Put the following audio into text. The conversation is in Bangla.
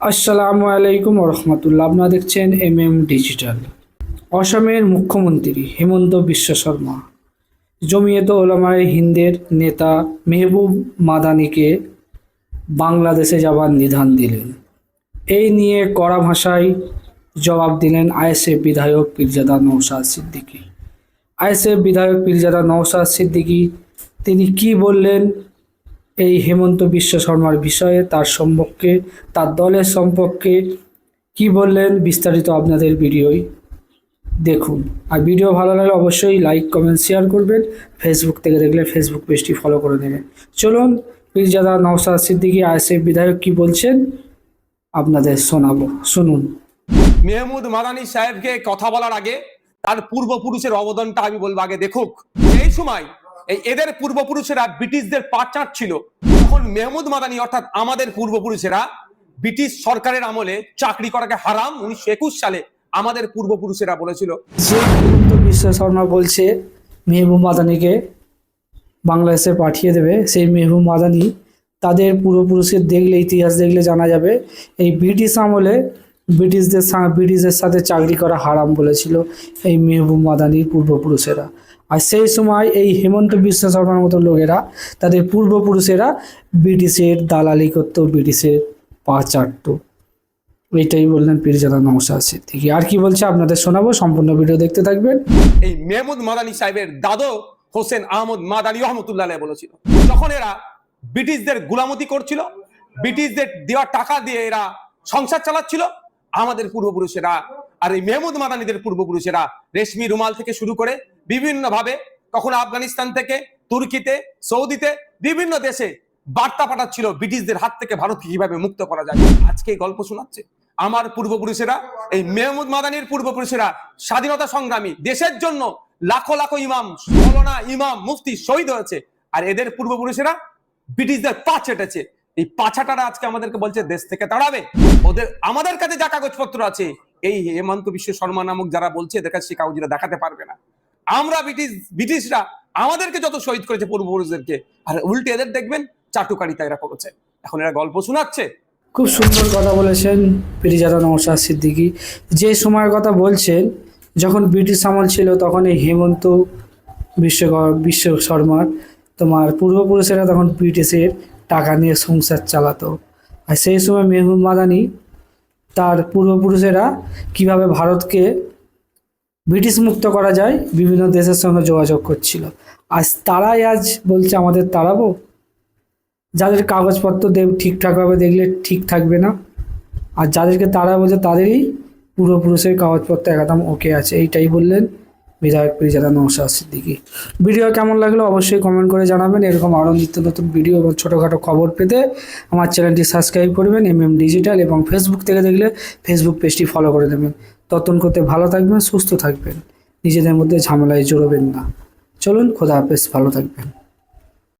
আসসালামু আলাইকুম রহমতুল্লাহ। আপনারা দেখছেন এম এম ডিজিটাল। অসমের মুখ্যমন্ত্রী হেমন্ত বিশ্ব শর্মা, জমিয়ত ওলামায় হিন্দের নেতা মেহবুব মাদানিকে বাংলাদেশে যাবার নিধান দিলেন। এই নিয়ে কড়া ভাষায় জবাব দিলেন আইএসএফ বিধায়ক পীরজাদা নৌসাদ সিদ্দিকী। আইএসএফ বিধায়ক পীরজাদা নৌসাদ সিদ্দিকী, তিনি কি বললেন এই হেমন্ত বিশ্ব শর্মার বিষয়ে, তার সম্পর্কে, তার দলের সম্পর্কে কি বললেন বিস্তারিত আপনাদের ভিডিওই দেখুন। আর ভিডিও ভালো লাগলে অবশ্যই লাইক কমেন্ট শেয়ার করবেন। ফেসবুক থেকে দেখলে ফেসবুক পেজটি ফলো করে নেবেন। চলুন পীরজাদা নওসাদ সিদ্দিকী, আইএসএফ বিধায়ক কি বলছেন? আপনাদের শোনাবো। শুনুন। মেহমুদ মাদানি সাহেবকে কথা বলার আগে তার পূর্বপুরুষের অবদানটা আমি বলব। আগে দেখুক, এই সময় এদের পূর্বপুরুষেরা ব্রিটিশদের পাচার ছিল। তখন মেহমুদ মাদানি, অর্থাৎ আমাদের পূর্বপুরুষেরা ব্রিটিশ সরকারের আমলে চাকরি করাকে হারাম উনিশশো একুশ সালে আমাদের পূর্বপুরুষেরা বলেছিল। বিশ্ব শর্মা বলছে, মেহবুব মাদানিকে বাংলাদেশে পাঠিয়ে দেবে, সেই মেহবুব মাদানি তাদের পূর্বপুরুষের দেখলে, ইতিহাস দেখলে জানা যাবে, এই ব্রিটিশ আমলে ব্রিটিশদের ব্রিটিশদের সাথে চাকরি করা হারাম বলেছিল এই মেহবুব মাদানির পূর্বপুরুষেরা। আর সেই সময় এই হেমন্ত বিশ্ব শর্মার মতো লোকেরা তাদের পূর্বপুরুষেরা ব্রিটিশের দালালি করতো, ব্রিটিশের পা চাটতো। এইটাই বললেন পীরজাদা নমস্কার সিদ্দিকি। আর কি বলছে আপনাদের শোনাবো? সম্পূর্ণ ভিডিও দেখতে থাকবেন। এই মেহমুদ মাদানি সাহেবের দাদো হোসেন আহমদ মাদানি রহমতুল্লাহ বলেছিল। যখন এরা ব্রিটিশদের গুলামতি করছিল, ব্রিটিশদের দেওয়া টাকা দিয়ে এরা সংসার চালাচ্ছিল, আমাদের পূর্বপুরুষেরা আর এই মেহমুদ মাদানিদের পূর্বপুরুষেরা রেশমি রুমাল থেকে শুরু করে বিভিন্ন ভাবে কখনো আফগানিস্তান থেকে, তুর্কিতে, সৌদিতে, বিভিন্ন দেশে বার্তা পাঠাচ্ছিল ব্রিটিশদের হাত থেকে ভারতকে কীভাবে মুক্ত করা যায়। আজকে এই গল্প শোনাচ্ছে। আমার পূর্বপুরুষেরা, এই মেহমুদ মাদানির পূর্বপুরুষেরা স্বাধীনতা সংগ্রামী, দেশের জন্য লাখো লাখো ইমাম, মৌলানা ইমাম মুফতি শহীদ হয়েছে। আর এদের পূর্বপুরুষেরা ব্রিটিশদের পা চেটেছে। এই পাছাটারা আজকে আমাদেরকে বলছে, দেশ থেকে তাড়াবে। ওদের, আমাদের কাছে যা কাগজপত্র আছে, এই হেমন্ত বিশ্ব শর্মা নামক যারা বলছে, এদের কাছে সেই কাগজরা দেখাতে পারবে না। আমরা ব্রিটিশ, ব্রিটিশরা আমাদেরকে যত শহীদ করেছে পূর্বপুরুষদেরকে, আর উল্টে এদের দেখবেন চাটুকারিতা এরা করেছে। এখন এরা গল্প শোনাচ্ছে। খুব সুন্দর কথা বলেছেন পিরিজাদা নমস্কার সিদ্দিকি। যে সময়ের কথা বলছেন, যখন ব্রিটিশ আমল ছিল তখন এই হেমন্ত বিশ্ব বিশ্ব শর্মার, তোমার পূর্বপুরুষেরা তখন ব্রিটিশের টাকা নিয়ে সংসার চালাতো। আর সেই সময় মেহবুব মাদানি তার পূর্বপুরুষেরা কীভাবে ভারতকে ব্রিটিশ মুক্ত করা যায়, বিভিন্ন দেশের সঙ্গে যোগাযোগ করছিল। আজ তারাই আজ বলছে আমাদের তাড়াবো। যাদের কাগজপত্র দেব ঠিকঠাকভাবে দেখলে ঠিক থাকবে না। আর যাদেরকে তারা বলছে তাদেরই পূর্বপুরুষের কাগজপত্র একদম ওকে আছে, এইটাই বললেন বিধায়ক, পরিচালক নৌশাদ সিদ্দিকি। ভিডিও কেমন লাগল অবশ্যই কমেন্ট করে জানাবেন। এরকম আরও নিত্য নতুন ভিডিও এবং ছোটোখাটো খবর পেতে আমার চ্যানেলটি সাবস্ক্রাইব করবেন এম এম ডিজিটাল এবং ফেসবুক থেকে দেখলে ফেসবুক পেজটি ফলো করে দেবেন। ততন করতে ভালো থাকবেন, সুস্থ থাকবেন। নিজেদের মধ্যে ঝামেলায় জড়োবেন না। চলুন, খোদা হাফেজ, ভালো থাকবেন।